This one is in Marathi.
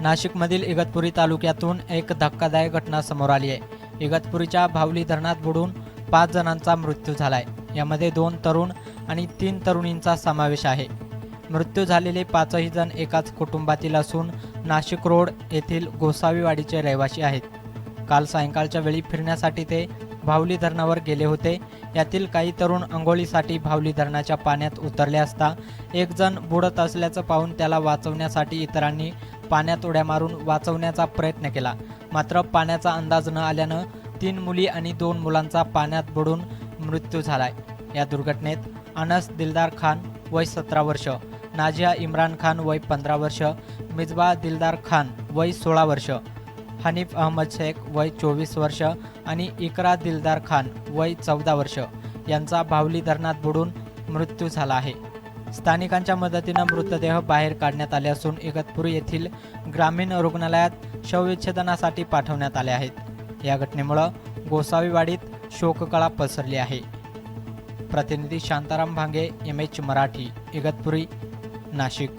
नाशिकमधील इगतपुरी तालुक्यातून एक धक्कादायक घटना समोर आली आहे. इगतपुरीच्या भावली धरणात बुडून पाच जणांचा मृत्यू झाला आहे यामध्ये दोन तरुण आणि तीन तरुणींचा समावेश आहे. मृत्यू झालेले पाचही जण एकाच कुटुंबातील असून नाशिक रोड येथील गोसावीवाडीचे रहिवासी आहेत. काल सायंकाळच्या वेळी फिरण्यासाठी ते भावली धरणावर गेले होते. यातील काही तरुण अंघोळीसाठी भावली धरणाच्या पाण्यात उतरले असता एक जण बुडत असल्याचं पाहून त्याला वाचवण्यासाठी इतरांनी पाण्यात उड्या मारून वाचवण्याचा प्रयत्न केला. मात्र पाण्याचा अंदाज न आल्यानं तीन मुली आणि दोन मुलांचा पाण्यात बुडून मृत्यू झालाय. या दुर्घटनेत अनस दिलदार खान वय सतरा वर्ष नाझिया इम्रान खान वय पंधरा वर्ष मिजबा दिलदार खान वय सोळा वर्ष हनीफ अहमद शेख वय चोवीस वर्ष आणि इकरा दिलदार खान वय चौदा वर्ष यांचा भावली धरणात बुडून मृत्यू झाला आहे. स्थानिकांच्या मदतीनं मृतदेह बाहेर काढण्यात आले असून इगतपुरी येथील ग्रामीण रुग्णालयात शवविच्छेदनासाठी पाठवण्यात आले आहेत. या घटनेमुळं गोसावीवाडीत शोककळा पसरली आहे. प्रतिनिधी शांताराम भांगे एम एच मराठी इगतपुरी नाशिक.